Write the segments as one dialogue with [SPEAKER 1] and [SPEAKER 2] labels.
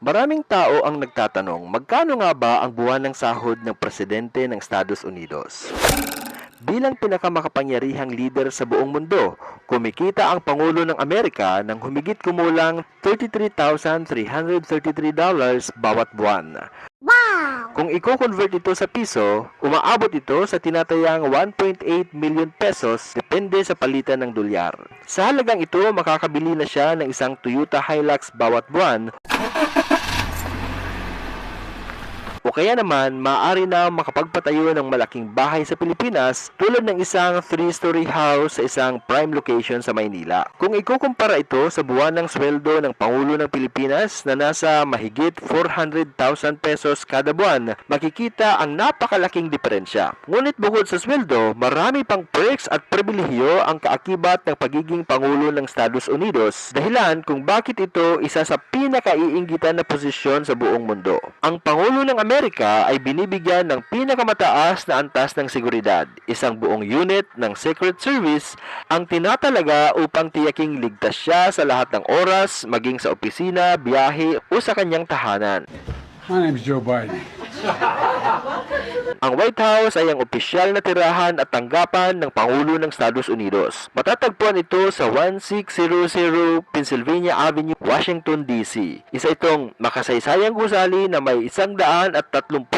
[SPEAKER 1] Maraming tao ang nagtatanong, magkano nga ba ang buwan ng sahod ng presidente ng Estados Unidos? Bilang pinakamakapangyarihang leader sa buong mundo, kumikita ang Pangulo ng Amerika ng humigit kumulang $33,333 bawat buwan. Kung i-convert ito sa piso, umaabot ito sa tinatayang 1.8 million pesos depende sa palitan ng dolyar. Sa halagang ito, makakabili na siya ng isang Toyota Hilux bawat buwan o kaya naman, maaari na makapagpatayo ng malaking bahay sa Pilipinas tulad ng isang 3-story house sa isang prime location sa Maynila. Kung ikukumpara ito sa buwan ng sweldo ng Pangulo ng Pilipinas na nasa mahigit 400,000 pesos kada buwan, makikita ang napakalaking diferensya. Ngunit bukod sa sweldo, marami pang perks at pribilehiyo ang kaakibat ng pagiging Pangulo ng Estados Unidos, dahilan kung bakit ito isa sa pinakaiinggitan na posisyon sa buong mundo. Ang Pangulo ng Amerika ay binibigyan ng pinakamataas na antas ng seguridad. Isang buong unit ng Secret Service ang tinatalaga upang tiyaking ligtas siya sa lahat ng oras, maging sa opisina, biyahe o sa kanyang tahanan.
[SPEAKER 2] My name's Joe Biden.
[SPEAKER 1] Ang White House ay ang opisyal na tirahan at tanggapan ng Pangulo ng Estados Unidos. Matatagpuan ito sa 1600 Pennsylvania Avenue, Washington, D.C. Isa itong makasaysayang gusali na may isang daan at 32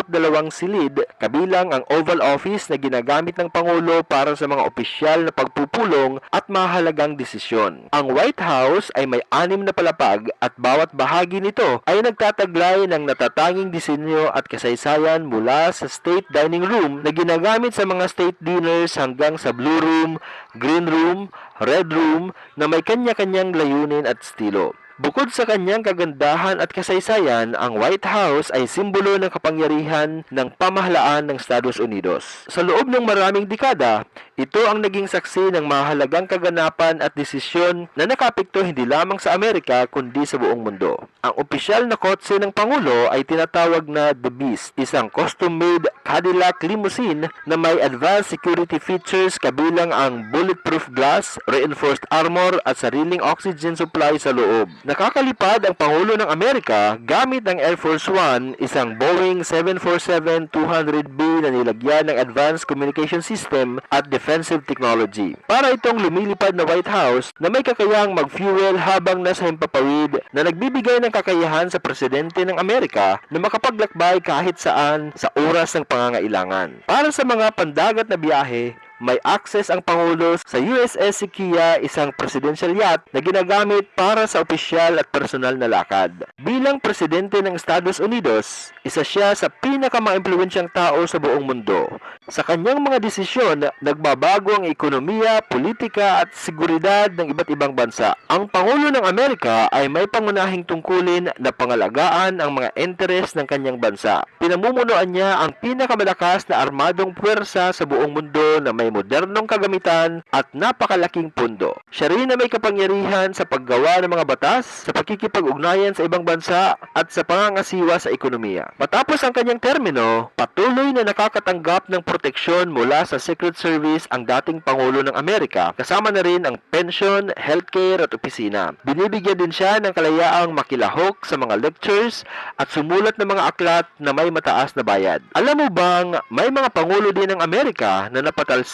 [SPEAKER 1] silid kabilang ang Oval Office na ginagamit ng Pangulo para sa mga opisyal na pagpupulong at mahalagang desisyon. Ang White House ay may anim na palapag at bawat bahagi nito ay nagtataglay ng natatanging disenyo at kasaysayan mula sa State Dining Room na ginagamit sa mga state dinners hanggang sa Blue Room, Green Room, Red Room na may kanya-kanyang layunin at estilo. Bukod sa kanyang kagandahan at kasaysayan, ang White House ay simbolo ng kapangyarihan ng pamahalaan ng Estados Unidos. Sa loob ng maraming dekada, ito ang naging saksi ng mahalagang kaganapan at desisyon na nakapikto hindi lamang sa Amerika kundi sa buong mundo. Ang opisyal na kotse ng Pangulo ay tinatawag na The Beast, isang custom-made Cadillac limousine na may advanced security features kabilang ang bulletproof glass, reinforced armor at sariling oxygen supply sa loob. Nakakalipad ang Pangulo ng Amerika gamit ang Air Force One, isang Boeing 747-200B na nilagyan ng Advanced Communication System at Defensive Technology. Para itong lumilipad na White House na may kakayang mag-fuel habang nasa himpapawid na nagbibigay ng kakayahan sa presidente ng Amerika na makapaglakbay kahit saan sa oras ng pangangailangan. Para sa mga pandagat na biyahe, may access ang Pangulo sa USS Sikia, isang presidential yacht na ginagamit para sa opisyal at personal na lakad. Bilang presidente ng Estados Unidos, isa siya sa pinakamaimpluwensyang tao sa buong mundo. Sa kanyang mga desisyon, nagbabago ang ekonomiya, politika at seguridad ng iba't ibang bansa. Ang Pangulo ng Amerika ay may pangunahing tungkulin na pangalagaan ang mga interes ng kanyang bansa. Pinamumunuan niya ang pinakamalakas na armadong puwersa sa buong mundo na may modernong kagamitan at napakalaking pundo. Siya rin na may kapangyarihan sa paggawa ng mga batas, sa pakikipag-ugnayan sa ibang bansa at sa pangangasiwa sa ekonomiya. Matapos ang kanyang termino, patuloy na nakakatanggap ng proteksyon mula sa Secret Service ang dating Pangulo ng Amerika, kasama na rin ang pension, healthcare at opisina. Binibigyan din siya ng kalayaang makilahok sa mga lectures at sumulat ng mga aklat na may mataas na bayad. Alam mo bang may mga Pangulo din ng Amerika na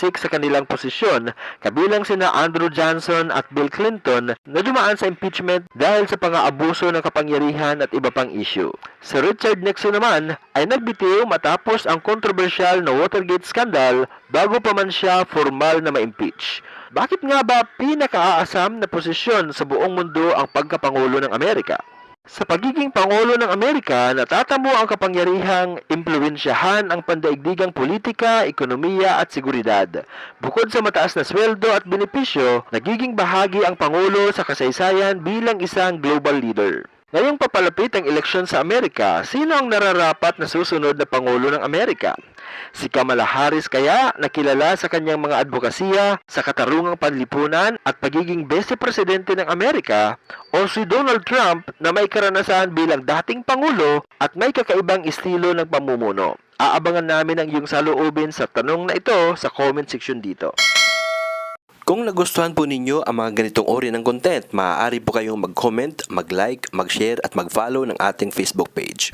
[SPEAKER 1] napatalsik sa kanilang posisyon, kabilang sina Andrew Johnson at Bill Clinton na dumaan sa impeachment dahil sa pang-aabuso ng kapangyarihan at iba pang issue. Si Richard Nixon naman ay nagbitiw matapos ang kontrobersyal na Watergate scandal bago pa man siya formal na ma-impeach. Bakit nga ba pinakaaasam na posisyon sa buong mundo ang pagkapangulo ng Amerika? Sa pagiging Pangulo ng Amerika, natatamo ang kapangyarihang impluensyahan ang pandaigdigang politika, ekonomiya at seguridad. Bukod sa mataas na sweldo at benepisyo, nagiging bahagi ang Pangulo sa kasaysayan bilang isang global leader. Ngayong papalapit ang eleksyon sa Amerika, sino ang nararapat na susunod na Pangulo ng Amerika? Si Kamala Harris kaya nakilala sa kanyang mga advokasya sa katarungang panlipunan at pagiging beste presidente ng Amerika o si Donald Trump na may karanasan bilang dating pangulo at may kakaibang estilo ng pamumuno. Aabangan namin ang iyong saloobin sa tanong na ito sa comment section dito. Kung nagustuhan po ninyo ang mga ganitong uri ng content, maaari po kayong mag-comment, mag-like, mag-share at mag-follow ng ating Facebook page.